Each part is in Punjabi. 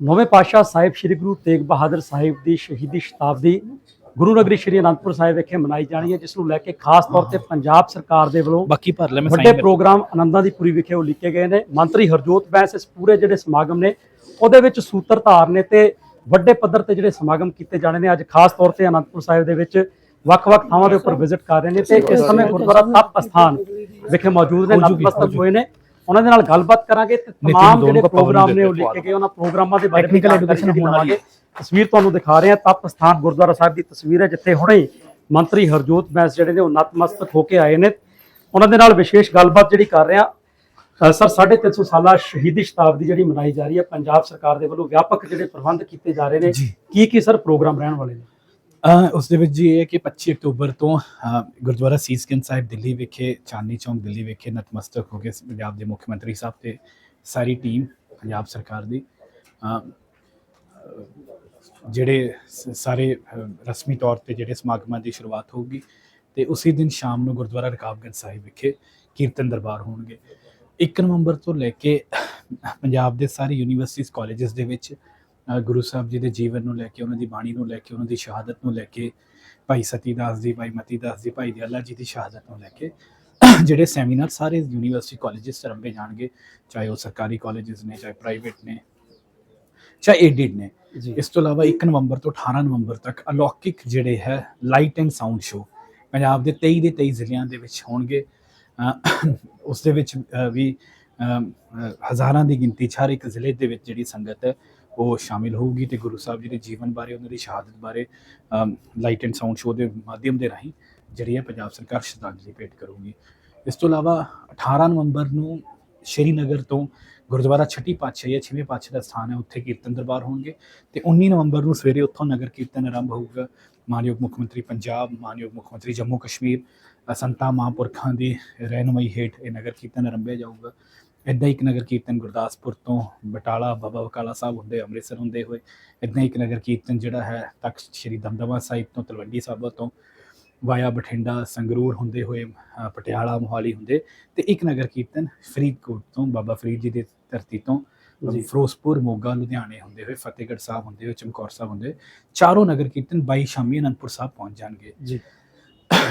ਨੌਵੇਂ ਪਾਤਸ਼ਾਹ ਸਾਹਿਬ ਸ੍ਰੀ ਗੁਰੂ ਤੇਗ ਬਹਾਦਰ ਸਾਹਿਬ ਦੀ ਸ਼ਹੀਦੀ ਸ਼ਤਾਬਦੀ ਗੁਰੂ ਨਗਰੀ ਸ੍ਰੀ ਅਨੰਦਪੁਰ ਸਾਹਿਬ ਵਿਖੇ ਮਨਾਈ ਜਾਣੀ ਹੈ ਜਿਸ ਨੂੰ ਲੈ ਕੇ ਖਾਸ ਤੌਰ ਤੇ ਪੰਜਾਬ ਸਰਕਾਰ ਦੇ ਵੱਲੋਂ ਬਾਕੀ ਭਰ ਲੈ ਮੈਂ ਵੱਡੇ ਸਾਈਨ ਪ੍ਰੋਗਰਾਮ ਆਨੰਦਾਂ ਦੀ ਪੁਰੀ ਵਿਖੇ ਉਲੀਕੇ ਗਏ ਨੇ। ਮੰਤਰੀ ਹਰਜੋਤ ਬੈਂਸ ਇਸ ਪੂਰੇ ਜਿਹੜੇ ਸਮਾਗਮ ਨੇ ਉਹਦੇ ਵਿੱਚ ਸੂਤਰਧਾਰ ਨੇ ਤੇ ਵੱਡੇ ਪੱਧਰ ਤੇ ਜਿਹੜੇ ਸਮਾਗਮ ਕੀਤੇ ਜਾਣੇ ਨੇ ਅੱਜ ਖਾਸ ਤੌਰ ਤੇ ਅਨੰਦਪੁਰ ਸਾਹਿਬ ਦੇ ਵਿੱਚ ਵੱਖ-ਵੱਖ ਥਾਵਾਂ ਦੇ ਉੱਪਰ ਵਿਜ਼ਿਟ ਕਰ ਰਹੇ ਨੇ ਤੇ ਇਸ ਸਮੇਂ ਗੁਰਦੁਆਰਾ ਤਪ ਅਸਥਾਨ ਵਿਖੇ ਮੌਜੂਦ ਨੇ ਨਤਮਸਤਕ। ਹੋਏ ਨੇ। ਉਹਨਾਂ ਦੇ ਨਾਲ ਗੱਲਬਾਤ ਕਰਾਂਗੇ ਤੇ ਦੋਨੋਂ ਜਿਹੜੇ ਪ੍ਰੋਗਰਾਮ ਨੇ ਦਿੱਤੇ ਉਲੀਕੇ ਗਏ ਉਹਨਾਂ ਪ੍ਰੋਗਰਾਮਾਂ ਦੇ ਬਾਰੇ ਜਾਣਕਾਰੀ education ਹੋਣ ਵਾਲੀ। ਤਸਵੀਰ ਤੁਹਾਨੂੰ ਦਿਖਾ ਰਹੇ ਹਾਂ। ਤਪ ਸਥਾਨ ਗੁਰਦੁਆਰਾ ਸਾਹਿਬ ਦੀ ਤਸਵੀਰ ਹੈ ਜਿੱਥੇ ਹੁਣੇ ਮੰਤਰੀ ਹਰਜੋਤ ਬੈਂਸ ਜਿਹੜੇ ਨੇ ਉਹ ਨਤਮਸਤਕ ਹੋ ਕੇ ਆਏ ਨੇ। ਉਹਨਾਂ ਦੇ ਨਾਲ ਵਿਸ਼ੇਸ਼ ਗੱਲਬਾਤ ਜਿਹੜੀ ਕਰ ਰਹੇ ਹਾਂ। ਅ, ਸਰ 350 ਸਾਲਾ ਸ਼ਹੀਦੀ ਸ਼ਤਾਬਦੀ ਜਿਹੜੀ ਮਨਾਈ ਜਾ ਰਹੀ ਹੈ ਪੰਜਾਬ ਸਰਕਾਰ ਦੇ ਵੱਲੋਂ ਵਿਆਪਕ ਜਿਹੜੇ ਪ੍ਰਬੰਧ ਕੀਤੇ ਜਾ ਰਹੇ ਨੇ। ਕੀ ਕੀ ਸਰ ਪ੍ਰੋਗਰਾਮ ਰਹਿਣ ਵਾਲੇ ਨੇ? ਉਸ ਦੇ ਵਿੱਚ ਜੀ ਇਹ ਹੈ ਕਿ 25 ਅਕਤੂਬਰ ਤੋਂ ਗੁਰਦੁਆਰਾ ਸੀਸਗੰਜ ਸਾਹਿਬ ਦਿੱਲੀ ਵਿਖੇ, ਚਾਂਦਨੀ ਚੌਂਕ ਦਿੱਲੀ ਵਿਖੇ ਨਤਮਸਤਕ ਹੋ ਕੇ ਪੰਜਾਬ ਦੇ ਮੁੱਖ ਮੰਤਰੀ ਸਾਹਿਬ ਤੇ ਸਾਰੀ ਟੀਮ ਪੰਜਾਬ ਸਰਕਾਰ ਦੀ ਜਿਹੜੇ ਸ- ਸਾਰੇ ਰਸਮੀ ਤੌਰ ਤੇ ਜਿਹੜੇ ਸਮਾਗਮਾਂ ਦੀ ਸ਼ੁਰੂਆਤ ਹੋਊਗੀ ਤੇ ਉਸੇ ਦਿਨ ਸ਼ਾਮ ਨੂੰ ਗੁਰਦੁਆਰਾ ਰਕਾਬਗੰਜ ਸਾਹਿਬ ਵਿਖੇ ਕੀਰਤਨ ਦਰਬਾਰ ਹੋਣਗੇ। 1 ਨਵੰਬਰ ਤੋਂ ਲੈ ਕੇ ਪੰਜਾਬ ਦੇ ਸਾਰੇ ਯੂਨੀਵਰਸਿਟੀਜ਼, ਕਾਲਜਸ ਦੇ ਵਿੱਚ ਗੁਰੂ ਸਾਹਿਬ ਜੀ ਦੇ ਜੀਵਨ ਨੂੰ ਲੈ ਕੇ ਉਹਨਾਂ ਦੀ ਬਾਣੀ ਨੂੰ ਲੈ ਕੇ ਉਹਨਾਂ ਦੀ ਸ਼ਹਾਦਤ ਨੂੰ ਲੈ ਕੇ ਭਾਈ ਸਤੀ ਦਾਸ ਦੀ ਭਾਈ ਮਤੀ ਦਾਸ ਦੀ ਭਾਈ ਦਿਆਲਾ ਜੀ ਦੀ ਸ਼ਹਾਦਤ ਨੂੰ ਲੈ ਕੇ ਜਿਹੜੇ ਸੈਮੀਨਾਰ ਸਾਰੇ ਯੂਨੀਵਰਸਿਟੀ ਕਾਲਜਸ ਚ ਰੰਭੇ ਜਾਣਗੇ ਚਾਹੇ ਉਹ ਸਰਕਾਰੀ ਕਾਲਜਸ ਨੇ ਚਾਹੇ ਪ੍ਰਾਈਵੇਟ ਨੇ ਚਾਹੇ ਏਡਿਡ ਨੇ। ਜੀ। ਇਸ ਤੋਂ ਇਲਾਵਾ 1 ਨਵੰਬਰ ਤੋਂ 18 ਨਵੰਬਰ ਤੱਕ ਅਲੌਕਿਕ ਜਿਹੜੇ ਹੈ light and sound show Punjab ਦੇ 23 ਦੇ 23 ਜ਼ਿਲ੍ਹਿਆਂ ਦੇ ਵਿੱਚ ਹੋਣਗੇ। ਉਸ ਦੇ ਵਿੱਚ ਵੀ ਹਜ਼ਾਰਾਂ ਦੀ ਗਿਣਤੀ 'ਚ ਹਰ ਇੱਕ ਜ਼ਿਲ੍ਹੇ ਦੇ ਵਿੱਚ ਜਿਹੜੀ ਸੰਗਤ ਹੈ ਉਹ ਸ਼ਾਮਿਲ ਹੋਊਗੀ ਤੇ ਗੁਰੂ ਸਾਹਿਬ ਜੀ ਦੇ ਜੀਵਨ ਬਾਰੇ ਉਹਨਾਂ ਦੀ ਸ਼ਹਾਦਤ ਬਾਰੇ ਲਾਈਟ ਐਂਡ ਸਾਊਂਡ ਸ਼ੋਅ ਦੇ ਮਾਧਿਅਮ ਦੇ ਰਾਹੀਂ ਜਿਹੜੀ ਹੈ ਪੰਜਾਬ ਸਰਕਾਰ ਸ਼ਰਧਾਂਜਲੀ ਭੇਟ ਕਰੂਗੀ। ਇਸ ਤੋਂ ਇਲਾਵਾ 18 ਨਵੰਬਰ ਨੂੰ ਸ਼੍ਰੀਨਗਰ ਤੋਂ ਗੁਰਦੁਆਰਾ ਛੱਟੀ ਪਾਤਸ਼ਾਹੀ ਹੈ ਛੇਵੇਂ ਪਾਤਸ਼ਾਹ ਦਾ ਸਥਾਨ ਹੈ ਉੱਥੇ ਕੀਰਤਨ ਦਰਬਾਰ ਹੋਣਗੇ ਤੇ 19 ਨਵੰਬਰ ਨੂੰ ਸਵੇਰੇ ਉੱਥੋਂ ਨਗਰ ਕੀਰਤਨ ਆਰੰਭ ਹੋਊਗਾ। ਮਾਨਯੋਗ ਮੁੱਖ ਮੰਤਰੀ ਪੰਜਾਬ ਮਾਨਯੋਗ ਮੁੱਖ ਮੰਤਰੀ ਜੰਮੂ ਕਸ਼ਮੀਰ ਅ, ਸੰਤਾਂ ਮਹਾਂਪੁਰਖਾਂ ਦੀ ਰਹਿਨੁਮਾਈ ਹੇਠ ਇਹ ਨਗਰ ਕੀਰਤਨ ਆਰੰਭਿਆ ਜਾਊਗਾ। ਇੱਦਾਂ ਇੱਕ ਨਗਰ ਕੀਰਤਨ ਗੁਰਦਾਸਪੁਰ ਤੋਂ ਬਟਾਲਾ ਬਾਬਾ ਬਕਾਲਾ ਸਾਹਿਬ ਹੁੰਦੇ ਅੰਮ੍ਰਿਤਸਰ ਹੁੰਦੇ ਹੋਏ ਇੱਦਾਂ ਇੱਕ ਨਗਰ ਕੀਰਤਨ ਜਿਹੜਾ ਹੈ ਤਖਤ ਸ੍ਰੀ ਦਮਦਮਾ ਸਾਹਿਬ ਤੋਂ ਤਲਵੰਡੀ ਸਾਬੋ ਤੋਂ ਵਾਇਆ ਬਠਿੰਡਾ ਸੰਗਰੂਰ ਹੁੰਦੇ ਹੋਏ ਪਟਿਆਲਾ ਮੋਹਾਲੀ ਹੁੰਦੇ ਤੇ ਇੱਕ ਨਗਰ ਕੀਰਤਨ ਫਰੀਦਕੋਟ ਤੋਂ ਬਾਬਾ ਫਰੀਦ ਜੀ ਦੀ ਧਰਤੀ ਤੋਂ। ਫਿਰੋਜ਼ਪੁਰ ਮੋਗਾ ਲੁਧਿਆਣੇ ਹੁੰਦੇ ਹੋਏ ਫਤਿਹਗੜ੍ਹ ਸਾਹਿਬ ਹੁੰਦੇ ਹੋਏ ਚਮਕੌਰ ਸਾਹਿਬ ਹੁੰਦੇ ਚਾਰੋਂ ਨਗਰ ਕੀਰਤਨ 22 ਸ਼ਾਮੀ ਅਨੰਦਪੁਰ ਸਾਹਿਬ ਪਹੁੰਚ ਜਾਣਗੇ ਜੀ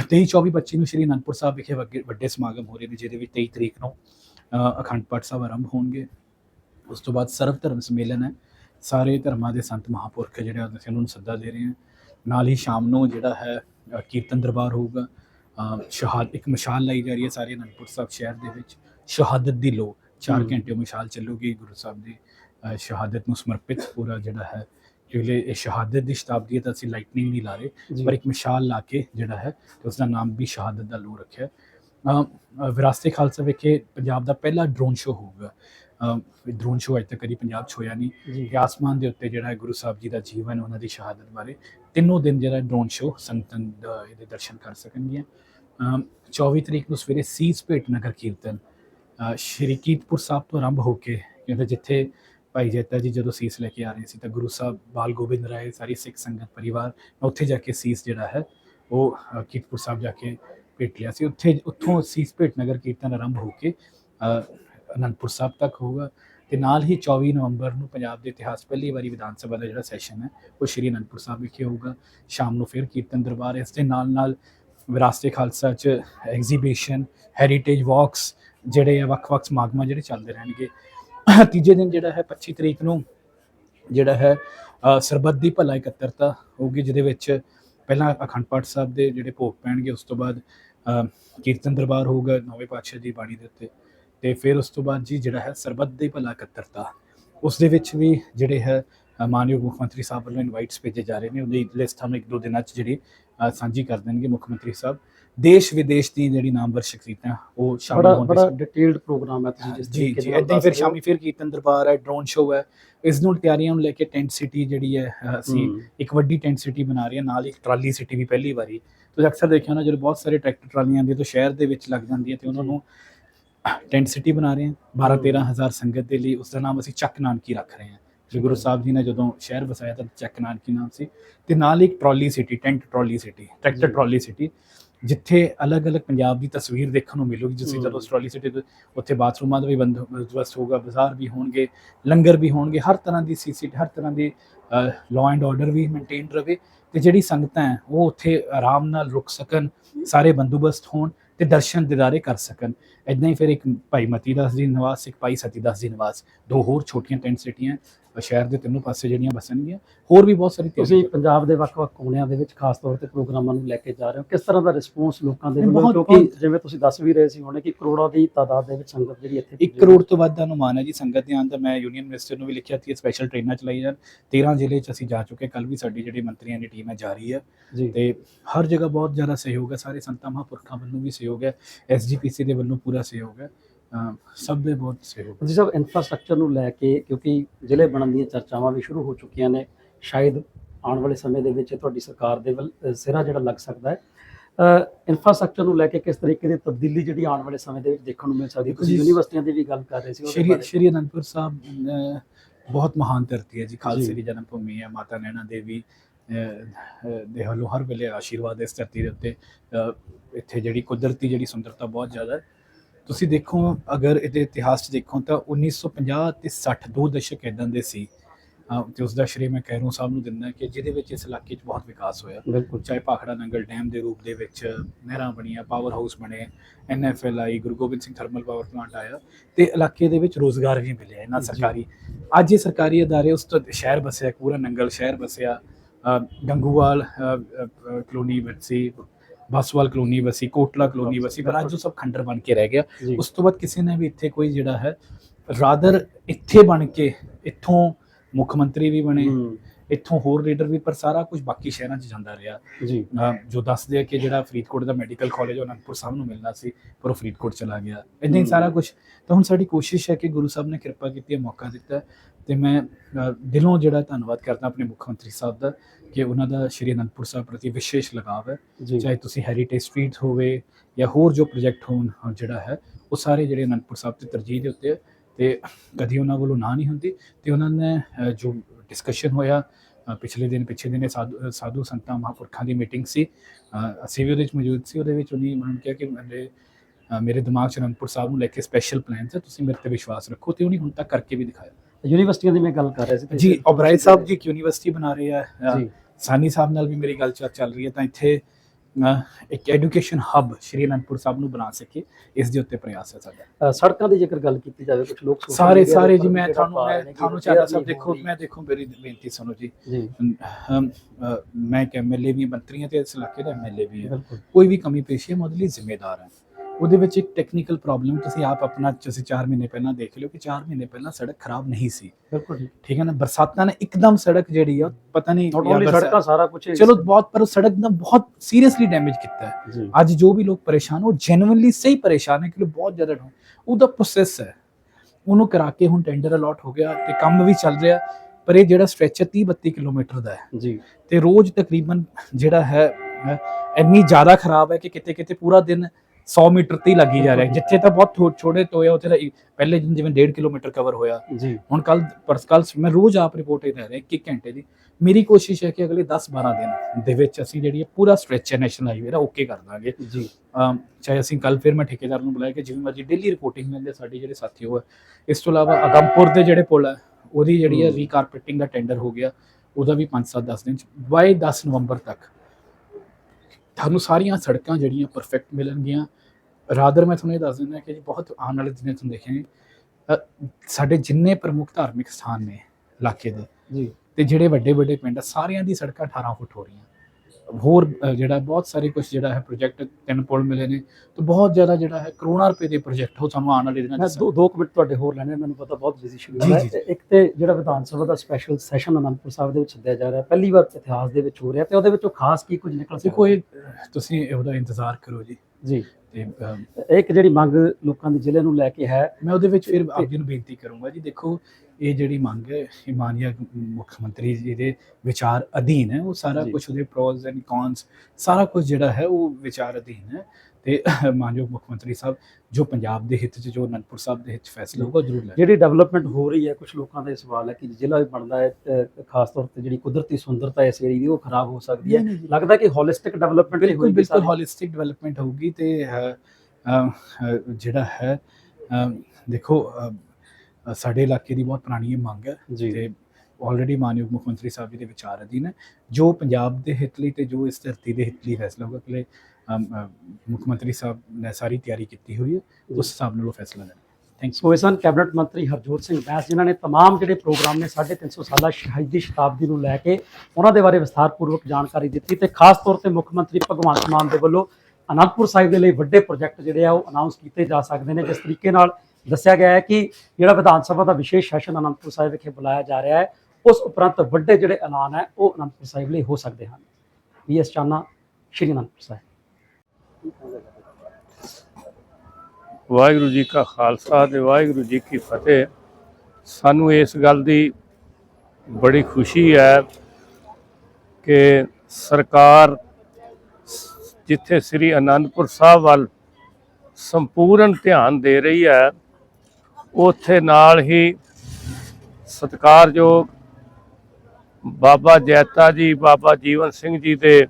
23 24 25 ਨੂੰ ਸ਼੍ਰੀ ਅਨੰਦਪੁਰ ਸਾਹਿਬ ਵਿਖੇ ਵੱਡੇ ਸਮਾਗਮ ਹੋ ਰਹੇ ਨੇ ਜਿਹਦੇ ਵਿੱਚ 23 ਤਰੀਕ ਨੂੰ ਅਖੰਡ ਪਾਠ ਸਾਹਿਬ ਆਰੰਭ ਹੋਣਗੇ। ਉਸ ਤੋਂ ਬਾਅਦ ਸਰਵ ਧਰਮ ਸੰਮੇਲਨ ਹੈ। ਸਾਰੇ ਧਰਮਾਂ ਦੇ ਸੰਤ ਮਹਾਂਪੁਰਖ ਜਿਹੜੇ ਉਹਨਾਂ ਨੂੰ ਸੱਦਾ ਦੇ ਰਹੇ ਹਨ ਨਾਲ ਹੀ ਸ਼ਾਮ ਨੂੰ ਜਿਹੜਾ ਹੈ ਕੀਰਤਨ ਦਰਬਾਰ ਹੋਊਗਾ। ਸ਼ਹਾਦ ਇੱਕ ਮਸ਼ਾਲ ਲਾਈ ਜਾ ਰਹੀ ਹੈ ਸਾਰੇ ਅਨੰਦਪੁਰ ਸਾਹਿਬ ਸ਼ਹਿਰ ਦੇ ਵਿੱਚ। ਸ਼ਹਾਦਤ ਦੀ ਲੋ 4 ਹਮ। ਘੰਟੇ ਮਸ਼ਾਲ ਚੱਲੂਗੀ ਗੁਰੂ ਸਾਹਿਬ ਦੀ ਸ਼ਹਾਦਤ ਨੂੰ ਸਮਰਪਿਤ ਪੂਰਾ ਜਿਹੜਾ ਹੈ। ਜਿਹੜੇ ਇਹ ਸ਼ਹਾਦਤ ਦੀ ਸ਼ਤਾਬਦੀ ਹੈ ਤਾਂ ਅਸੀਂ ਲਾਈਟਨਿੰਗ ਨਹੀਂ ਲਾ ਰਹੇ। ਪਰ ਇੱਕ ਮਿਸਾਲ ਲਾ ਕੇ ਜਿਹੜਾ ਹੈ ਉਸ ਦਾ ਨਾਮ ਵੀ ਸ਼ਹਾਦਤ ਦਾ ਲੋ ਰੱਖਿਆ। ਵਿਰਾਸਤੇ ਖਾਲਸਾ ਵਿਖੇ ਪੰਜਾਬ ਦਾ ਪਹਿਲਾ ਡਰੋਨ ਸ਼ੋ ਹੋਊਗਾ। ਡਰੋਨ ਸ਼ੋ ਅਜੇ ਤੱਕ ਕਦੀ ਪੰਜਾਬ 'ਚ ਹੋਇਆ ਨਹੀਂ। ਜੀ। ਕਿ ਆਸਮਾਨ ਦੇ ਉੱਤੇ ਜਿਹੜਾ ਗੁਰੂ ਸਾਹਿਬ ਜੀ ਦਾ ਜੀਵਨ ਉਹਨਾਂ ਦੀ ਸ਼ਹਾਦਤ ਬਾਰੇ ਤਿੰਨੋਂ ਦਿਨ ਜਿਹੜਾ ਡਰੋਨ ਸ਼ੋ ਸੰਗਤਾਂ ਦਾ ਇਹਦੇ ਦਰਸ਼ਨ ਕਰ ਸਕਣਗੀਆਂ। ਅਮ 24 ਤਰੀਕ ਨੂੰ ਸਵੇਰੇ ਸੀਸ ਭੇਟ ਨਗਰ ਕੀਰਤਨ ਸ਼੍ਰੀ ਕੀਰਤਪੁਰ ਸਾਹਿਬ ਤੋਂ ਆਰੰਭ ਹੋ ਕੇ ਕਹਿੰਦੇ ਜਿੱਥੇ ਭਾਈ ਜੇਤਾ ਜੀ ਜਦੋਂ ਸੀਸ ਲੈ ਕੇ ਆ ਰਹੇ ਸੀ ਤਾਂ ਗੁਰੂ ਸਾਹਿਬ ਬਾਲ ਗੋਬਿੰਦ ਰਾਏ ਸਾਰੀ ਸਿੱਖ ਸੰਗਤ ਪਰਿਵਾਰ ਉੱਥੇ ਜਾ ਕੇ ਸੀਸ ਜਿਹੜਾ ਹੈ ਉਹ ਕੀਰਤਪੁਰ ਸਾਹਿਬ ਜਾ ਕੇ ਭੇਟ ਲਿਆ ਸੀ। ਉੱਥੇ ਉੱਥੋਂ ਸੀਸ ਭੇਟ ਨਗਰ ਕੀਰਤਨ ਆਰੰਭ ਹੋ ਕੇ ਅਨੰਦਪੁਰ ਸਾਹਿਬ ਤੱਕ ਹੋਊਗਾ। ਤੇ ਨਾਲ ਹੀ 24 ਨਵੰਬਰ ਨੂੰ ਪੰਜਾਬ ਦੇ ਇਤਿਹਾਸ ਪਹਿਲੀ ਵਾਰੀ ਵਿਧਾਨ ਸਭਾ ਦਾ ਜਿਹੜਾ ਸੈਸ਼ਨ ਹੈ ਉਹ ਸ਼੍ਰੀ ਅਨੰਦਪੁਰ ਸਾਹਿਬ ਵਿਖੇ ਹੋਊਗਾ। ਸ਼ਾਮ ਨੂੰ ਫਿਰ ਕੀਰਤਨ ਦਰਬਾਰ ਇਸ ਦੇ ਨਾਲ ਨਾਲ ਵਿਰਾਸਤੇ ਖਾਲਸਾ 'ਚ ਐਗਜ਼ੀਬਿਸ਼ਨ ਹੈਰੀਟੇਜ ਵਾਕਸ ਜਿਹੜੇ ਆ ਵੱਖ-ਵੱਖ ਸਮਾਗਮਾਂ ਜਿਹੜੇ ਚੱਲਦੇ ਰਹਿਣਗੇ। ਤੀਜੇ ਦਿਨ ਜਿਹੜਾ ਹੈ 25 ਤਰੀਕ ਨੂੰ ਜਿਹੜਾ ਹੈ ਅ, ਸਰਬੱਤ ਦੀ ਭਲਾ ਇਕੱਤਰਤਾ ਹੋਊਗੀ ਜਿਹਦੇ ਵਿੱਚ ਪਹਿਲਾਂ ਅਖੰਡ ਪਾਠ ਸਾਹਿਬ ਦੇ ਜਿਹੜੇ ਭੋਗ ਪੈਣਗੇ ਉਸ ਤੋਂ ਬਾਅਦ ਕੀਰਤਨ ਦਰਬਾਰ ਹੋਊਗਾ ਨੌਵੇਂ ਪਾਤਸ਼ਾਹ ਦੀ ਬਾਣੀ ਦੇ ਉੱਤੇ। ਤੇ ਫਿਰ ਉਸ ਤੋਂ ਬਾਅਦ ਜੀ ਜਿਹੜਾ ਹੈ ਸਰਬੱਤ ਦੀ ਭਲਾ ਇਕੱਤਰਤਾ ਉਸ ਦੇ ਵਿੱਚ ਵੀ ਜਿਹੜੇ ਹੈ ਮਾਨਯੋਗ ਮੁੱਖ ਮੰਤਰੀ ਸਾਹਿਬ ਵੱਲੋਂ ਇਨਵਾਈਟਸ ਭੇਜੇ ਜਾ ਰਹੇ ਨੇ। ਉਹਦੀ ਲਿਸਟ ਸਾਨੂੰ ਇੱਕ ਦੋ ਦਿਨਾਂ 'ਚ ਜਿਹੜੀ ਸਾਂਝੀ ਕਰ ਦੇਣਗੇ ਮੁੱਖ ਮੰਤਰੀ ਸਾਹਿਬ। ਦੇਸ਼ ਵਿਦੇਸ਼ ਦੀ ਜਿਹੜੀ ਨਾਮਵਰ ਸ਼ਖਸੀਅਤਾਂ ਉਹ ਸ਼ਾਮਿਲ ਹੋਣਗੇ ਬੜਾ ਡਿਟੇਲਡ ਪ੍ਰੋਗਰਾਮ ਹੈ ਤੁਸੀਂ ਜਿਸ ਜੀ ਜੀ ਇਦਾਂ ਫਿਰ। ਸ਼ਾਮੀ ਫਿਰ ਕੀਰਤਨ ਦਰਬਾਰ ਹੈ ਡਰੋਨ ਸ਼ੋਅ ਹੈ। ਇਸ ਨੂੰ ਤਿਆਰੀਆਂ ਨੂੰ ਲੈ ਕੇ ਟੈਂਟ ਸਿਟੀ ਜਿਹੜੀ ਹੈ ਅਸੀਂ ਹਮ। ਇੱਕ ਵੱਡੀ ਟੈਂਟ ਸਿਟੀ ਬਣਾ ਰਹੇ ਹਾਂ। ਨਾਲ ਇੱਕ ਟਰਾਲੀ ਸਿਟੀ ਵੀ ਪਹਿਲੀ ਵਾਰੀ ਤੁਸੀਂ ਅਕਸਰ ਦੇਖਿਆ ਹੋਣਾ ਜਦੋਂ ਬਹੁਤ ਸਾਰੇ ਟਰੈਕਟਰ ਟਰਾਲੀਆਂ ਆਉਂਦੀਆਂ ਤਾਂ ਸ਼ਹਿਰ ਦੇ ਵਿੱਚ ਲੱਗ ਜਾਂਦੀਆਂ ਤੇ ਉਹਨਾਂ ਨੂੰ ਟੈਂਟ ਸਿਟੀ ਬਣਾ ਰਹੇ ਹਾਂ। 12 13 ਹਜ਼ਾਰ ਸੰਗਤ ਦੇ ਲਈ ਉਸ ਦਾ ਨਾਮ ਅਸੀਂ ਚੱਕ ਨਾਨਕੀ ਰੱਖ ਰਹੇ ਹਾਂ। ਜੀ ਗੁਰੂ ਸਾਹਿਬ ਜੀ ਨੇ ਜਦੋਂ ਸ਼ਹਿਰ ਵਸਾਇਆ ਤਾਂ ਚੱਕ ਨਾਨਕੀ ਨਾਮ ਸੀ ਤੇ ਨਾਲ ਇੱਕ trolley city tent trolley city tractor. Trolley city. ਜਿੱਥੇ ਅਲੱਗ-ਅਲੱਗ ਪੰਜਾਬ ਦੀ ਤਸਵੀਰ ਦੇਖਣ ਨੂੰ ਮਿਲੂਗੀ ਜਿਵੇਂ ਹਮ। ਜਦੋਂ ਆਸਟ੍ਰੇਲੀਆ ਸਿਟੀ ਉੱਥੇ ਬਾਥਰੂਮਾਂ ਦਾ ਵੀ ਬੰਦ- ਬੰਦੋਬਸਤ ਹੋਊਗਾ ਬਾਜ਼ਾਰ ਵੀ ਹੋਣਗੇ ਲੰਗਰ ਵੀ ਹੋਣਗੇ ਹਰ ਤਰ੍ਹਾਂ ਦੀ ਸੀਸੀ ਹਰ ਤਰ੍ਹਾਂ ਦੀ ਲਾਅ ਐਂਡ ਆਰਡਰ ਵੀ ਮੇਨਟੇਨ ਰਵੇ ਤੇ ਜਿਹੜੀ ਸੰਗਤਾਂ ਹੈ ਉਹ ਉੱਥੇ ਆਰਾਮ ਨਾਲ ਰੁਕ ਸਕਣ ਸਾਰੇ ਬੰਦੋਬਸਤ ਹੋਣ ਤੇ ਦਰਸ਼ਨ ਦਿਦਾਰੇ ਕਰ ਸਕਣ ਇਦਾਂ ਹੀ ਫਿਰ ਇੱਕ ਭਾਈ ਮਤੀ ਦਾਸ ਜੀ ਨਿਵਾਸ ਇੱਕ ਭਾਈ ਸਤੀ ਦਾਸ ਜੀ ਨਿਵਾਸ ਦੋ ਹੋਰ ਛੋਟੀਆਂ ਟੈਂਟ ਸਿਟੀਆਂ ਸ਼ਹਿਰ ਦੇ ਤਿੰਨੋਂ ਪਾਸੇ ਜਿਹੜੀਆਂ ਬਸਣਗੀਆਂ ਹੋਰ ਵੀ ਬਹੁਤ ਸਾਰੀ ਤੁਸੀਂ ਪੰਜਾਬ ਦੇ ਵੱਖ-ਵੱਖ ਕੋਨਿਆਂ ਦੇ ਵਿੱਚ ਖਾਸ ਤੌਰ ਤੇ ਪ੍ਰੋਗਰਾਮਾਂ ਨੂੰ ਲੈ ਕੇ ਜਾ ਰਹੇ ਹੋ ਕਿਸ ਤਰ੍ਹਾਂ ਦਾ ਰਿਸਪੌਂਸ ਲੋਕਾਂ ਦੇ ਵੱਲੋਂ? ਕਿਉਂਕਿ ਜਿਵੇਂ ਤੁਸੀਂ ਦੱਸ ਵੀ ਰਹੇ ਸੀ ਹੁਣੇ ਕਿ ਕਰੋੜਾਂ ਦੀ ਤਾਦਾਦ ਦੇ ਵਿੱਚ ਸੰਗਤ ਜਿਹੜੀ ਇੱਥੇ 1 ਕਰੋੜ ਤੋਂ ਵੱਧ ਦਾ ਅਨੁਮਾਨ ਹੈ ਜੀ ਸੰਗਤ ਦੇ ਆਉਣ ਦਾ। ਮੈਂ ਯੂਨੀਅਨ ਮਿਨਿਸਟਰ ਨੂੰ ਵੀ ਲਿਖਿਆ ਸੀ ਸਪੈਸ਼ਲ ਟ੍ਰੇਨਾਂ ਚਲਾਈ ਜਾਣ। 13 ਜ਼ਿਲ੍ਹੇ 'ਚ ਅਸੀਂ ਜਾ ਚੁੱਕੇ ਕੱਲ ਵੀ ਸਾਡੀ ਜਿਹੜੀ ਮੰਤਰੀਆਂ ਦੀ ਟੀਮ ਹੈ ਜਾਰੀ ਹੈ। ਜੀ। ਤੇ ਹਰ ਜਗ੍ਹਾ ਬਹੁਤ ਜ਼ਿਆਦਾ ਸਹਿਯੋਗ ਹੈ। ਸਾਰੇ ਸੰਤਾਂ ਮਹਾਂਪੁਰਖਾਂ ਵੱਲੋਂ ਵੀ ਸਹਿਯੋਗ ਹੈ। ਐਸਜੀਪੀਸੀ ਦੇ ਵੱਲੋਂ ਪੂਰਾ ਸਹਿਯੋਗ ਹੈ। ਸਭ ਦੇ ਬਹੁਤ ਸਹਿਯੋਗ ਹੈ। ਜੀ ਸਾਹਿਬ ਇਨਫਰਾਸਟ੍ਰਕਚਰ ਨੂੰ ਲੈ ਕੇ ਕਿਉਂਕਿ ਜ਼ਿਲ੍ਹੇ ਬਣਨ ਦੀਆਂ ਚਰਚਾਵਾਂ ਵੀ ਸ਼ੁਰੂ ਹੋ ਚੁੱਕੀਆਂ ਨੇ ਸ਼ਾਇਦ ਆਉਣ ਵਾਲੇ ਸਮੇਂ ਦੇ ਵਿੱਚ ਤੁਹਾਡੀ ਸਰਕਾਰ ਦੇ ਵੱਲ ਸਿਰਾ ਜਿਹੜਾ ਲੱਗ ਸਕਦਾ ਹੈ ਇਨਫਰਾਸਟ੍ਰਕਚਰ ਨੂੰ ਲੈ ਕੇ ਕਿਸ ਤਰੀਕੇ ਦੀ ਤਬਦੀਲੀ ਜਿਹੜੀ ਆਉਣ ਵਾਲੇ ਸਮੇਂ ਦੇ ਵਿੱਚ ਦੇਖਣ ਨੂੰ ਮਿਲ ਸਕਦੀ ਹੈ ਤੁਸੀਂ। ਯੂਨੀਵਰਸਿਟੀਆਂ ਦੀ ਵੀ ਗੱਲ ਕਰ ਰਹੇ ਸੀ ਸ਼੍ਰੀ। ਸ਼੍ਰੀ ਅਨੰਦਪੁਰ ਸਾਹਿਬ ਬਹੁਤ ਮਹਾਨ ਧਰਤੀ ਹੈ ਜੀ ਖਾਲਸੇ। ਦੀ ਜਨਮ ਭੂਮੀ ਹੈ ਮਾਤਾ ਨੈਣਾ ਦੇਵੀ ਦੇ ਵੱਲੋਂ ਹਰ ਵੇਲੇ ਆਸ਼ੀਰਵਾਦ ਇਸ ਧਰਤੀ ਦੇ ਉੱਤੇ ਇੱਥੇ ਜਿਹੜੀ ਕੁਦਰਤੀ ਜਿਹੜੀ ਸੁੰਦਰਤਾ ਬਹੁਤ ਜ਼ਿਆਦਾ ਹੈ ਤੁਸੀਂ ਦੇਖੋ ਅਗਰ ਇਹਦੇ ਇਤਿਹਾਸ 'ਚ ਦੇਖੋ ਤਾਂ 1950 ਤੇ 60 ਦੋ ਦਸ਼ਕ ਇਦਾਂ ਦੇ ਸੀ। ਤੇ ਉਸ ਦਾ ਸ਼੍ਰੇ ਮੈਂ ਕੈਰੋਂ ਸਾਹਿਬ ਨੂੰ ਦਿੰਦਾ ਕਿ ਜਿਹਦੇ ਵਿੱਚ ਇਸ ਇਲਾਕੇ 'ਚ ਬਹੁਤ ਵਿਕਾਸ ਹੋਇਆ। ਬਿਲਕੁਲ। ਚਾਹੇ ਭਾਖੜਾ ਨੰਗਲ ਡੈਮ ਦੇ ਰੂਪ ਦੇ ਵਿੱਚ ਨਹਿਰਾਂ ਬਣੀਆਂ ਪਾਵਰ ਹਾਊਸ ਬਣੇ ਐਨਐਫਐਲ ਆਈ Guru Gobind Singh thermal power plant ਆਇਆ ਤੇ ਇਲਾਕੇ ਦੇ ਵਿੱਚ ਰੋਜ਼ਗਾਰ ਵੀ ਮਿਲਿਆ ਇਹਨਾਂ। ਸਰਕਾਰੀ। ਅੱਜ ਇਹ ਸਰਕਾਰੀ ਅਦਾਰੇ ਉਸ ਤੋਂ ਸ਼ਹਿਰ ਬਸਿਆ ਪੂਰਾ ਨੰਗਲ ਸ਼ਹਿਰ ਬਸਿਆ। ਗੰਗੂਵਾਲ ਕਲੋਨੀ ਵਸੀ ਬਸਵਾਲ ਕਲੋਨੀ ਵਸੀ ਕੋਟਲਾ ਕਲੋਨੀ ਵਸੀ ਪਰ ਅੱਜ ਉਹ ਸਭ ਖੰਡਰ ਬਣ ਕੇ ਰਹਿ ਗਿਆ ਉਸ ਤੋਂ ਬਾਅਦ ਕਿਸੇ ਨੇ ਵੀ ਇੱਥੇ ਕੋਈ ਜਿਹੜਾ ਹੈ ਰਾਦਰ ਇੱਥੇ ਬਣ ਕੇ ਇੱਥੋਂ ਮੁੱਖ ਮੰਤਰੀ ਵੀ ਬਣੇ ਇੱਥੋਂ ਹੋਰ ਲੀਡਰ ਵੀ ਪਰ ਸਾਰਾ ਕੁਝ ਬਾਕੀ ਸ਼ਹਿਰਾਂ 'ਚ ਜਾਂਦਾ ਰਿਹਾ। ਜੀ। ਜੋ ਦੱਸਦੇ ਆ ਕਿ ਜਿਹੜਾ ਫਰੀਦਕੋਟ ਦਾ ਮੈਡੀਕਲ ਕਾਲਜ ਅਨੰਦਪੁਰ ਸਾਹਿਬ ਨੂੰ ਮਿਲਣਾ ਸੀ ਪਰ ਉਹ ਫਰੀਦਕੋਟ ਚਲਾ ਗਿਆ। ਇਦਾਂ ਹੀ। ਸਾਰਾ ਕੁਝ। ਤਾਂ ਹੁਣ ਸਾਡੀ ਕੋਸ਼ਿਸ਼ ਹੈ ਕਿ ਗੁਰੂ ਸਾਹਿਬ ਨੇ ਕਿਰਪਾ ਕੀਤੀ ਹੈ ਮੌਕਾ ਦਿੱਤਾ ਤੇ ਮੈਂ ਦਿਲੋਂ ਜਿਹੜਾ ਧੰਨਵਾਦ ਕਰਦਾ ਆਪਣੇ ਮੁੱਖ ਮੰਤਰੀ ਸਾਹਿਬ ਦਾ ਕਿ ਉਹਨਾਂ ਦਾ ਸ਼੍ਰੀ ਅਨੰਦਪੁਰ ਸਾਹਿਬ ਪ੍ਰਤੀ ਵਿਸ਼ੇਸ਼ ਲਗਾਵ ਹੈ। ਚਾਹੇ ਤੁਸੀਂ ਹੈਰੀਟੇਜ ਸਟਰੀਟ ਹੋਵੇ ਜਾਂ ਹੋਰ ਜੋ ਪ੍ਰੋਜੈਕਟ ਹੋਣ ਜਿਹੜਾ ਹੈ ਉਹ ਸਾਰੇ ਜਿਹੜੇ ਅਨੰਦਪੁਰ ਸਾਹਿਬ ਤੇ ਤਰਜੀਹ ਦੇ ਉੱਤੇ ਤੇ ਕਦੀ ਉਹਨਾਂ ਵੱਲੋਂ ਨਾ ਨਹੀਂ ਹੁੰਦੀ। ਤੇ ਉਹਨਾਂ ਨੇ ਜੋ ਡਿਸਕਸ਼ਨ ਹੋਇਆ। ਪਿਛਲੇ ਦਿਨ ਪਿਛਲੇ ਦਿਨ ਸਾਧੂ ਸੰਤਾਂ ਮਹਾਂਪੁਰਖਾਂ ਦੀ ਮੀਟਿੰਗ ਸੀ। ਅਸੀਂ ਵੀ ਉਹਦੇ ਵਿੱਚ ਮੌਜੂਦ ਸੀ। ਉਹਦੇ ਵਿੱਚ ਉਹਨੇ ਉਹਨਾਂ ਨੇ ਕਿਹਾ ਕਿ ਮੇਰੇ ਮੇਰੇ ਦਿਮਾਗ 'ਚ ਅਨੰਦਪੁਰ ਸਾਹਿਬ ਨੂੰ ਲੈ ਕੇ ਸਪੈਸ਼ਲ ਪਲਾਨਸ ਹੈ ਤੁਸੀਂ ਮੇਰੇ ਤੇ ਵਿਸ਼ਵਾਸ ਰੱਖੋ ਤੇ ਉਹਨੇ ਹੁਣ ਤੱਕ ਕਰਕੇ ਵੀ ਦਿਖਾਇਆ। ਯੂਨੀਵਰਸਿਟੀਆਂ ਦੀ ਮੈਂ ਗੱਲ ਕਰ ਰਿਹਾ ਸੀ। ਜੀ ਓਬਰਾਏ ਸਾਹਿਬ ਜੀ ਯੂਨੀਵਰਸਿਟੀ ਬਣਾ ਰਹੇ ਆ। ਸਾਨੀ ਸਾਹਿਬ ਨਾਲ ਵੀ ਮੇਰੀ ਗੱਲ ਚੱਲ ਰਹੀ ਹੈ। ਤਾਂ ਇੱਥੇ ਇੱਕ ਐਜੂਕੇਸ਼ਨ ਹੱਬ ਸ਼੍ਰੀ ਅਨੰਦਪੁਰ ਸਾਹਿਬ ਨੂੰ ਬਣਾ ਸਕੇ ਇਸ ਦੇ ਉੱਤੇ ਪ੍ਰਯਾਸ ਹੈ ਸਾਡਾ। ਸੜਕਾਂ ਦੀ ਜੇਕਰ ਗੱਲ ਕੀਤੀ ਜਾਵੇ ਕੁਝ ਲੋਕ ਸਾਰੇ ਸਾਰੇ ਜੀ ਮੈਂ ਤੁਹਾਨੂੰ ਮੈਂ ਤੁਹਾਨੂੰ ਚਾਹਦਾ ਨਹੀਂ ਦੇਖੋ। ਮੈਂ ਦੇਖੋ ਮੇਰੀ ਬੇਨਤੀ ਸੁਣੋ ਜੀ। ਮੈਂ ਇੱਕ ਐਮਐਲਏ ਵੀ ਮੰਤਰੀ ਹਾਂ ਤੇ ਇਸ ਇਲਾਕੇ ਦਾ ਐਮਐਲਏ ਵੀ ਹਾਂ। ਕੋਈ ਵੀ ਕਮੀ ਪੇਸ਼ੀ ਹੈ ਮੈਂ ਉਹਦੇ ਲਈ ਜ਼ਿੰਮੇਦਾਰ ਹਾਂ। ਉਹਦੇ ਵਿੱਚ ਇੱਕ ਟੈਕਨੀਕਲ ਪ੍ਰੋਬਲਮ ਤੁਸੀਂ ਆਪ ਆਪਣਾ ਤੁਸੀਂ 4 ਮਹੀਨੇ ਪਹਿਲਾਂ ਦੇਖ ਲਿਓ ਕਿ 4 ਮਹੀਨੇ ਪਹਿਲਾਂ ਸੜਕ ਖਰਾਬ ਨਹੀਂ ਸੀ। ਬਿਲਕੁਲ ਠੀਕ ਹੈ ਨਾ? ਬਰਸਾਤਾਂ ਨੇ ਇੱਕਦਮ ਸੜਕ ਜਿਹੜੀ ਆ ਪਤਾ ਨਹੀਂ ਸੜਕਾਂ ਸਾਰਾ ਕੁਝ ਚਲੋ ਬਹੁਤ ਪਰ ਸੜਕ ਦਾ ਬਹੁਤ ਸੀਰੀਅਸਲੀ ਡੈਮੇਜ ਕੀਤਾ ਹੈ। ਅੱਜ ਜੋ ਵੀ ਲੋਕ ਪਰੇਸ਼ਾਨ ਉਹ ਜੈਨੂਇਨਲੀ ਸਹੀ ਪਰੇਸ਼ਾਨ ਹੈ ਕਿ ਬਹੁਤ ਜ਼ਿਆਦਾ ਡਾਊਨ ਉਹਦਾ ਪ੍ਰੋਸੈਸ ਹੈ। ਉਹਨੂੰ ਕਰਾ ਕੇ ਹੁਣ ਟੈਂਡਰ ਅਲਾਟ ਹੋ ਗਿਆ ਤੇ ਕੰਮ ਵੀ ਚੱਲ ਰਿਹਾ ਪਰ ਇਹ ਜਿਹੜਾ ਸਟ੍ਰੈਚ ਹੈ 30 32 ਕਿਲੋਮੀਟਰ ਦਾ ਹੈ। ਜੀ। ਤੇ ਰੋਜ਼ ਤਕਰੀਬਨ ਜਿਹੜਾ ਹੈ ਇੰਨੀ ਜ਼ਿਆਦਾ ਖਰਾਬ ਹੈ ਕਿ ਕਿਤੇ ਕਿਤੇ ਪੂਰਾ ਦਿਨ 100 ਮੀਟਰ ਤੇ ਹੀ ਲੱਗੀ ਜਾ ਰਿਹਾ। ਹੈ। ਜਿੱਥੇ ਤਾਂ ਬਹੁਤ ਟੋਏ ਆ ਉੱਥੇ ਤਾਂ ਪਹਿਲੇ ਦਿਨ ਜਿਵੇਂ 1.5 ਕਿਲੋਮੀਟਰ ਕਵਰ ਹੋਇਆ। ਜੀ। ਹੁਣ ਕੱਲ ਪਰਸ ਕੱਲ ਮੈਂ ਰੋਜ਼ ਆਪ ਰਿਪੋਰਟ ਹੀ ਰਿਹਾ ਇੱਕ ਇੱਕ ਘੰਟੇ ਦੀ। ਮੇਰੀ ਕੋਸ਼ਿਸ਼ ਹੈ ਕਿ ਅਗਲੇ 10 12 ਦਿਨ ਦੇ ਵਿੱਚ ਅਸੀਂ ਜਿਹੜੀ ਪੂਰਾ ਸਟ੍ਰੈਚ ਹੈ ਨੈਸ਼ਨਲ ਹਾਈਵੇ ਦਾ ਓਕੇ ਕਰ ਦਾਂਗੇ। ਜੀ। ਚਾਹੇ ਅਸੀਂ ਕੱਲ ਫਿਰ ਮੈਂ ਠੇਕੇਦਾਰ ਨੂੰ ਬੁਲਾਇਆ ਕਿ ਜਿਵੇਂ ਮਰਜ਼ੀ ਡੇਲੀ ਰਿਪੋਰਟਿੰਗ ਲੈਂਦੇ ਸਾਡੇ ਜਿਹੜੇ ਸਾਥੀ ਹੈ ਇਸ ਤੋਂ ਇਲਾਵਾ ਅਗੰਪੁਰ ਦੇ ਜਿਹੜੇ ਪੁਲ ਹੈ ਉਹਦੀ ਜਿਹੜੀ ਹੈ। ਰੀਕਾਰਪੇਟਿੰਗ ਦਾ ਟੈਂਡਰ ਹੋ ਗਿਆ ਉਹਦਾ ਵੀ 5-7 10 ਦਿਨ ਚ ਬਾਈ 10 ਨਵੰਬਰ ਤੱਕ। ਤੁਹਾਨੂੰ ਸਾਰੀਆਂ ਸੜਕਾਂ ਜਿਹੜੀਆਂ ਪਰਫੈਕਟ ਮਿਲਣਗੀਆਂ। ਰਾਦਰ ਮੈਂ ਤੁਹਾਨੂੰ ਇਹ ਦੱਸ ਦਿੰਦਾ ਕਿ ਜੀ ਬਹੁਤ ਆਉਣ ਵਾਲੇ ਦਿਨਾਂ ਤੁਹਾਨੂੰ ਦੇਖਾਂਗੇ ਅ, ਸਾਡੇ ਜਿੰਨੇ ਪ੍ਰਮੁੱਖ ਧਾਰਮਿਕ ਸਥਾਨ ਨੇ ਇਲਾਕੇ ਦੇ ਜੀ। ਤੇ ਜਿਹੜੇ ਵੱਡੇ ਵੱਡੇ ਪਿੰਡ ਆ ਸਾਰਿਆਂ ਦੀ ਸੜਕਾਂ 18 ਫੁੱਟ ਹੋ ਰਹੀਆਂ। ਹੋਰ ਜਿਹੜਾ ਬਹੁਤ ਸਾਰੇ ਕੁਝ ਜਿਹੜਾ ਹੈ ਪ੍ਰੋਜੈਕਟ ਤਿੰਨ ਪੁਲ ਮਿਲੇ ਨੇ। ਤੇ ਬਹੁਤ ਜ਼ਿਆਦਾ ਜਿਹੜਾ ਹੈ ਕਰੋੜਾਂ ਰੁਪਏ ਦੇ ਪ੍ਰੋਜੈਕਟ ਉਹ ਸਾਨੂੰ ਆਉਣ ਵਾਲੇ ਦਿਨਾਂ ਮੈਂ 'ਚ ਦੋ ਦੋ ਮਿੰਟ ਤੁਹਾਡੇ ਹੋਰ ਲੈਣੇ ਮੈਨੂੰ ਪਤਾ ਬਹੁਤ ਬਿਜ਼ੀ ਸ਼ਡਿਊਲ ਹੈ। ਇੱਕ ਤੇ ਜਿਹੜਾ ਵਿਧਾਨ ਸਭਾ ਦਾ ਸਪੈਸ਼ਲ ਸੈਸ਼ਨ ਅਨੰਦਪੁਰ ਸਾਹਿਬ ਦੇ ਵਿੱਚ ਸੱਦਿਆ ਜਾ ਰਿਹਾ ਪਹਿਲੀ ਵਾਰ ਇਤਿਹਾਸ ਦੇ ਵਿੱਚ ਹੋ ਰਿਹਾ ਤੇ ਉਹਦੇ ਵਿੱਚੋਂ ਖਾਸ ਕੀ ਕੁਝ ਨਿਕਲ ਦੇਖੋ ਇਹ ਤੁਸੀਂ ਉਹਦਾ ਇੰਤਜ਼ਾਰ ਕਰੋ ਜੀ। ਜੀ। ਤੇ ਇੱਕ ਜਿਹੜੀ ਮੰਗ ਲੋਕਾਂ ਦੇ ਜ਼ਿਲ੍ਹੇ ਨੂੰ ਲੈ ਕੇ ਹੈ ਮੈਂ ਉਹਦੇ ਵਿੱਚ ਫਿਰ ਜੀ ਨੂੰ ਬੇਨਤੀ ਕਰੂੰਗਾ ਜੀ ਦੇਖੋ ਇਹ ਜਿਹੜੀ ਮੰਗ ਹੈ ਇਹ ਮਾਨਯੋਗ ਮੁੱਖ ਮੰਤਰੀ ਜੀ ਦੇ ਵਿਚਾਰ ਅਧੀਨ ਹੈ ਉਹ ਸਾਰਾ ਜੀ। ਕੁਝ ਉਹਦੇ ਪ੍ਰੋਜ਼ ਐਂਡ ਕੌਨਸ ਸਾਰਾ ਕੁਝ ਜਿਹੜਾ ਹੈ ਉਹ ਵਿਚਾਰ ਅਧੀਨ ਹੈ ਤੇ ਮਾਨਯੋਗ ਮੁੱਖ ਮੰਤਰੀ ਸਾਹਿਬ ਜੋ ਪੰਜਾਬ ਦੇ ਹਿੱਤ 'ਚ ਜੋ ਅਨੰਦਪੁਰ ਸਾਹਿਬ ਦੇ ਹਿੱਤ 'ਚ ਫੈਸਲਾ ਹੋਊਗਾ ਜ਼ਰੂਰ ਲੈ ਜਿਹੜੀ ਡਿਵੈਲਪਮੈਂਟ ਹੋ ਰਹੀ ਹੈ ਕੁਝ ਲੋਕਾਂ ਦਾ ਇਹ ਸਵਾਲ ਹੈ ਕਿ ਜ਼ਿਲ੍ਹਾ ਵੀ ਬਣਦਾ ਹੈ ਖਾਸ ਤੌਰ ਤੇ ਜਿਹੜੀ ਕੁਦਰਤੀ ਸੁੰਦਰਤਾ ਇਸ ਏਰੀਆ ਦੀ ਉਹ ਖਰਾਬ ਹੋ ਸਕਦੀ ਹੈ। ਲੱਗਦਾ ਕਿ ਹੋਲਿਸਟਿਕ ਡਿਵੈਲਪਮੈਂਟ ਬਿਲਕੁਲ ਹੋਏਗੀ ਬਿਲਕੁਲ ਸਾਰੀ। ਹੋਲਿਸਟਿਕ ਡਿਵੈਲਪਮੈਂਟ ਹੋਊਗੀ ਤੇ ਜਿਹੜਾ ਹੈ ਦੇਖੋ ਸਾਡੇ ਇਲਾਕੇ ਦੀ ਬਹੁਤ ਪੁਰਾਣੀ ਇਹ ਮੰਗ ਹੈ ਜੀ ਤੇ ਆਲਰੇਡੀ ਮਾਨਯੋਗ ਮੁੱਖ ਮੰਤਰੀ ਸਾਹਿਬ ਜੀ ਦੇ ਵਿਚਾਰ ਅਧੀਨ ਹੈ ਜੋ ਪੰਜਾਬ ਦੇ ਹਿੱਤ ਲਈ ਤੇ ਜੋ ਇਸ ਧਰਤੀ ਦੇ ਹਿੱਤ ਲਈ ਫੈਸਲਾ ਹੋਊਗਾ ਕਿ ਮੁੱਖ ਮੰਤਰੀ ਸਾਹਿਬ ਨੇ ਸਾਰੀ ਤਿਆਰੀ ਕੀਤੀ ਹੋਈ ਹੈ ਉਸ ਹਿਸਾਬ ਨਾਲ ਉਹ ਫੈਸਲਾ ਲੈਣਾ ਥੈਂਕ ਯੂ ਸੋ ਇਸ ਹਨ ਕੈਬਨਿਟ ਮੰਤਰੀ ਹਰਜੋਤ ਸਿੰਘ ਬੈਂਸ ਜਿਨ੍ਹਾਂ ਨੇ तमाम ਜਿਹੜੇ ਪ੍ਰੋਗਰਾਮ ਨੇ 350 ਸਾਲਾ ਸ਼ਹੀਦੀ ਸ਼ਤਾਬਦੀ ਨੂੰ ਲੈ ਕੇ ਉਹਨਾਂ ਦੇ ਬਾਰੇ ਵਿਸਥਾਰਪੂਰਵਕ ਜਾਣਕਾਰੀ ਦਿੱਤੀ ਤੇ ਖਾਸ ਤੌਰ ਤੇ ਮੁੱਖ ਮੰਤਰੀ ਭਗਵੰਤ ਮਾਨ ਦੇ ਵੱਲੋਂ ਅਨੰਦਪੁਰ ਸਾਹਿਬ ਦੇ ਲਈ ਵੱਡੇ ਪ੍ਰੋਜੈਕਟ ਜਿਹੜੇ ਆ ਉਹ ਅਨਾਉਂਸ ਕੀਤੇ ਜਾ ਸਕਦੇ ਨੇ ਜਿਸ ਤਰੀਕੇ ਨਾਲ ਦੱਸਿਆ ਗਿਆ ਹੈ ਕਿ ਜਿਹੜਾ ਵਿਧਾਨ ਸਭਾ ਦਾ ਵਿਸ਼ੇਸ਼ ਸੈਸ਼ਨ ਅਨੰਦਪੁਰ ਸਾਹਿਬ ਵਿਖੇ ਬੁਲਾਇਆ ਜਾ ਰਿਹਾ ਹੈ ਉਸ ਉਪਰੰਤ ਵੱਡੇ ਜਿਹੜੇ ਐਲਾਨ ਹੈ ਉਹ ਅਨੰਦਪੁਰ ਸਾਹਿਬ ਲਈ ਹੋ ਸਕਦੇ ਹਨ ਬੀਐਸ ਚਾਨਾ ਸ਼੍ਰੀ ਅਨੰਦਪੁਰ ਸਾਹਿਬ ਵਾਹਿਗੁਰੂ ਜੀ ਕਾ ਖਾਲਸਾ ਤੇ ਵਾਹਿਗੁਰੂ ਜੀ ਕੀ ਫਤਿਹ। ਸਾਨੂੰ ਇਸ ਗੱਲ ਦੀ ਬੜੀ ਖੁਸ਼ੀ ਹੈ ਕਿ ਸਰਕਾਰ ਜਿੱਥੇ ਸ੍ਰੀ ਅਨੰਦਪੁਰ ਸਾਹਿਬ ਵੱਲ ਸੰਪੂਰਨ ਧਿਆਨ ਦੇ ਰਹੀ ਹੈ, ਉੱਥੇ ਨਾਲ ਹੀ ਸਤਿਕਾਰਯੋਗ ਬਾਬਾ ਜੈਤਾ ਜੀ, ਬਾਬਾ ਜੀਵਨ ਸਿੰਘ ਜੀ ਦੇ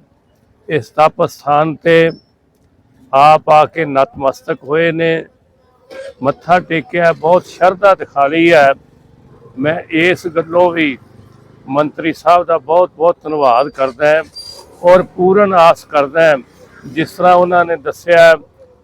ਇਸ ਤਪ ਸਥਾਨ ਤੇ ਆਪ ਆ ਕੇ ਨਤਮਸਤਕ ਹੋਏ ਨੇ। ਮੱਥਾ ਟੇਕਿਆ, ਬਹੁਤ ਸ਼ਰਧਾ ਦਿਖਾਈ ਹੈ। ਮੈਂ ਇਸ ਗੱਲੋਂ ਵੀ ਮੰਤਰੀ ਸਾਹਿਬ ਦਾ ਬਹੁਤ ਬਹੁਤ ਧੰਨਵਾਦ ਕਰਦਾ ਹਾਂ ਔਰ ਪੂਰਨ ਆਸ ਕਰਦਾ ਹਾਂ, ਜਿਸ ਤਰ੍ਹਾਂ ਉਹਨਾਂ ਨੇ ਦੱਸਿਆ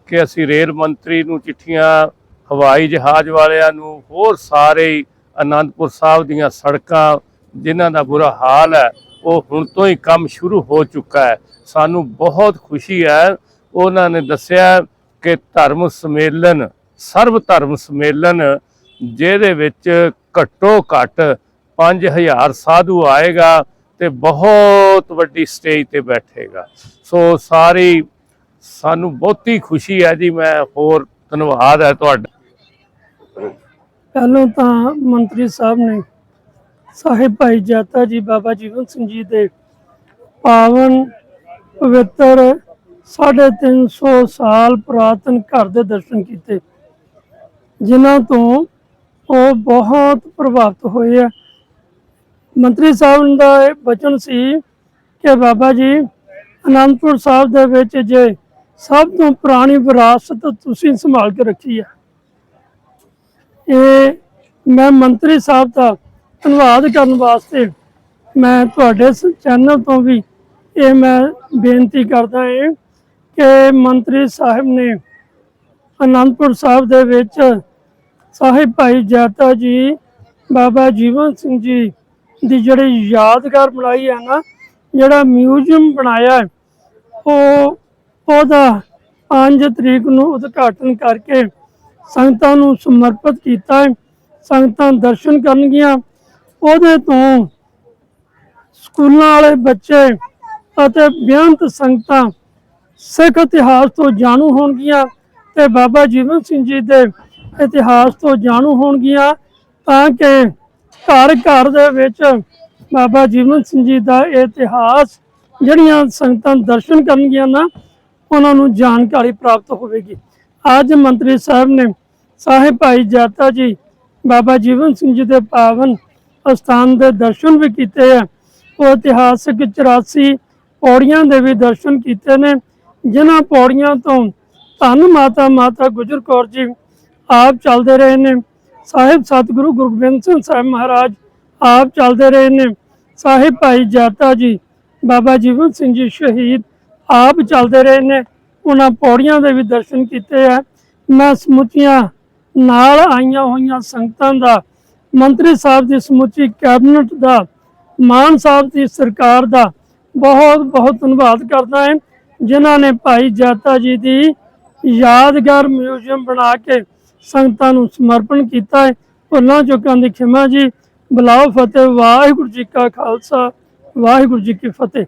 ਕਿ ਅਸੀਂ ਰੇਲ ਮੰਤਰੀ ਨੂੰ ਚਿੱਠੀਆਂ, ਹਵਾਈ ਜਹਾਜ਼ ਵਾਲਿਆਂ ਨੂੰ, ਹੋਰ ਸਾਰੇ ਹੀ ਅਨੰਦਪੁਰ ਸਾਹਿਬ ਦੀਆਂ ਸੜਕਾਂ ਜਿਨ੍ਹਾਂ ਦਾ ਬੁਰਾ ਹਾਲ ਹੈ, ਉਹ ਹੁਣ ਤੋਂ ਹੀ ਕੰਮ ਸ਼ੁਰੂ ਹੋ ਚੁੱਕਾ ਹੈ। ਸਾਨੂੰ ਬਹੁਤ ਖੁਸ਼ੀ ਹੈ ਉਹਨਾਂ ਨੇ ਦੱਸਿਆ ਕਿ ਧਰਮ ਸਮੇਲਨ, ਸਰਵ ਧਰਮ ਸਮੇਲਨ, ਜਿਹਦੇ ਵਿੱਚ ਘੱਟੋ ਘੱਟ 5000 ਸਾਧੂ ਆਏਗਾ ਤੇ ਬਹੁਤ ਵੱਡੀ ਸਟੇਜ ਤੇ ਬੈਠੇਗਾ। ਸੋ ਸਾਰੀ ਸਾਨੂੰ ਬਹੁਤੀ ਖੁਸ਼ੀ ਹੈ ਜੀ, ਮੈਂ ਹੋਰ ਧੰਨਵਾਦ ਹੈ ਤੁਹਾਡਾ। ਪਹਿਲੋਂ ਤਾਂ ਮੰਤਰੀ ਸਾਹਿਬ ਨੇ ਸਾਹਿਬ ਭਾਈ ਜਾਤਾ ਜੀ ਬਾਬਾ ਜੀਵਨ ਸਿੰਘ ਜੀ ਦੇ ਪਾਵਨ ਪਵਿੱਤਰ 350 ਸਾਲ ਪੁਰਾਤਨ ਘਰ ਦੇ ਦਰਸ਼ਨ ਕੀਤੇ। ਜਿਨ੍ਹਾਂ ਤੋਂ ਉਹ ਬਹੁਤ ਪ੍ਰਭਾਵਿਤ ਹੋਏ ਆ। ਮੰਤਰੀ ਸਾਹਿਬ ਦਾ ਇਹ ਬਚਨ ਸੀ ਕਿ ਬਾਬਾ ਜੀ, ਅਨੰਦਪੁਰ ਸਾਹਿਬ ਦੇ ਵਿੱਚ ਜੇ ਸਭ ਤੋਂ ਪੁਰਾਣੀ ਵਿਰਾਸਤ ਤੁਸੀਂ ਸੰਭਾਲ ਕੇ ਰੱਖੀ ਹੈ ਇਹ ਮੈਂ ਮੰਤਰੀ ਸਾਹਿਬ ਦਾ ਧੰਨਵਾਦ ਕਰਨ ਵਾਸਤੇ ਮੈਂ ਤੁਹਾਡੇ ਚੈਨਲ ਤੋਂ ਵੀ ਇਹ ਮੈਂ ਬੇਨਤੀ ਕਰਦਾ ਹਾਂ ਕਿ ਮੰਤਰੀ ਸਾਹਿਬ ਨੇ ਅਨੰਦਪੁਰ ਸਾਹਿਬ ਦੇ ਵਿੱਚ ਸਾਹਿਬ ਭਾਈ ਜਾਤਾ ਜੀ, ਬਾਬਾ ਜੀਵਨ ਸਿੰਘ ਜੀ ਦੀ ਜਿਹੜੀ ਯਾਦਗਾਰ ਬਣਾਈ ਹੈ ਨਾ, ਜਿਹੜਾ ਮਿਊਜ਼ੀਅਮ ਬਣਾਇਆ ਉਹ ਉਹਦਾ 5 ਤਰੀਕ ਨੂੰ ਉਦਘਾਟਨ ਕਰਕੇ ਸੰਗਤਾਂ ਨੂੰ ਸਮਰਪਿਤ ਕੀਤਾ ਹੈ, ਸੰਗਤਾਂ ਦਰਸ਼ਨ ਕਰਨਗੀਆਂ। ਉਹਦੇ ਤੋਂ ਸਕੂਲਾਂ ਵਾਲੇ ਬੱਚੇ ਅਤੇ ਬੇਅੰਤ ਸੰਗਤਾਂ ਸਿੱਖ ਇਤਿਹਾਸ ਤੋਂ ਜਾਣੂ ਹੋਣਗੀਆਂ ਤੇ ਬਾਬਾ ਜੀਵਨ ਸਿੰਘ ਜੀ ਦੇ ਇਤਿਹਾਸ ਤੋਂ ਜਾਣੂ ਹੋਣਗੀਆਂ ਤਾਂ ਕਿ ਘਰ ਘਰ ਦੇ ਵਿੱਚ ਬਾਬਾ ਜੀਵਨ ਸਿੰਘ ਜੀ ਦਾ ਇਤਿਹਾਸ ਜਿਹੜੀਆਂ ਸੰਗਤਾਂ ਦਰਸ਼ਨ ਕਰਨਗੀਆਂ ਨਾ, ਉਹਨਾਂ ਨੂੰ ਜਾਣਕਾਰੀ ਪ੍ਰਾਪਤ ਹੋਵੇਗੀ। ਅੱਜ ਮੰਤਰੀ ਸਾਹਿਬ ਨੇ ਸਾਹਿਬ ਭਾਈ ਜਾਤਾ ਜੀ, ਬਾਬਾ ਜੀਵਨ ਸਿੰਘ ਜੀ ਦੇ ਪਾਵਨ ਅਸਥਾਨ ਦੇ ਦਰਸ਼ਨ ਵੀ ਕੀਤੇ ਆ। ਉਹ ਇਤਿਹਾਸਕ 84 ਪੌੜੀਆਂ ਦੇ ਵੀ ਦਰਸ਼ਨ ਕੀਤੇ ਨੇ। ਜਿਨ੍ਹਾਂ ਪੌੜੀਆਂ ਤੋਂ ਧੰਨ ਮਾਤਾ ਮਾਤਾ ਗੁਜਰ ਕੌਰ ਜੀ ਆਪ ਚੱਲਦੇ ਰਹੇ ਨੇ, ਸਾਹਿਬ ਸਤਿਗੁਰੂ ਗੁਰੂ ਗੋਬਿੰਦ ਸਿੰਘ ਸਾਹਿਬ ਮਹਾਰਾਜ ਆਪ ਚੱਲਦੇ ਰਹੇ ਨੇ, ਸਾਹਿਬ ਭਾਈ ਜਾਤਾ ਜੀ, ਬਾਬਾ ਜੀਵਨ ਸਿੰਘ ਜੀ ਸ਼ਹੀਦ ਆਪ ਚੱਲਦੇ ਰਹੇ ਨੇ, ਉਹਨਾਂ ਪੌੜੀਆਂ ਦੇ ਵੀ ਦਰਸ਼ਨ ਕੀਤੇ ਆ। ਮੈਂ ਸਮੁੱਚੀਆਂ ਨਾਲ ਆਈਆਂ ਹੋਈਆਂ ਸੰਗਤਾਂ ਦਾ, ਮੰਤਰੀ ਸਾਹਿਬ ਦੀ ਸਮੁੱਚੀ ਕੈਬਨਿਟ ਦਾ, ਮਾਨ ਸਾਹਿਬ ਦੀ ਸਰਕਾਰ ਦਾ ਬਹੁਤ ਬਹੁਤ ਧੰਨਵਾਦ ਕਰਦਾ ਹਾਂ। ਜਿਨ੍ਹਾਂ ਨੇ ਭਾਈ ਜਾਤਾ ਜੀ ਦੀ ਯਾਦਗਾਰ ਮਿਊਜ਼ੀਅਮ ਬਣਾ ਕੇ ਸੰਗਤਾਂ ਨੂੰ ਸਮਰਪਣ ਕੀਤਾ ਹੈ। ਭੁੱਲਾਂ ਚੁੱਕਾਂ ਦੀ ਖਿਮਾ ਜੀ, ਬੁਲਾਓ ਫਤਿਹ, ਵਾਹਿਗੁਰੂ ਜੀ ਕਾ ਖਾਲਸਾ, ਵਾਹਿਗੁਰੂ ਜੀ ਕੀ ਫਤਿਹ।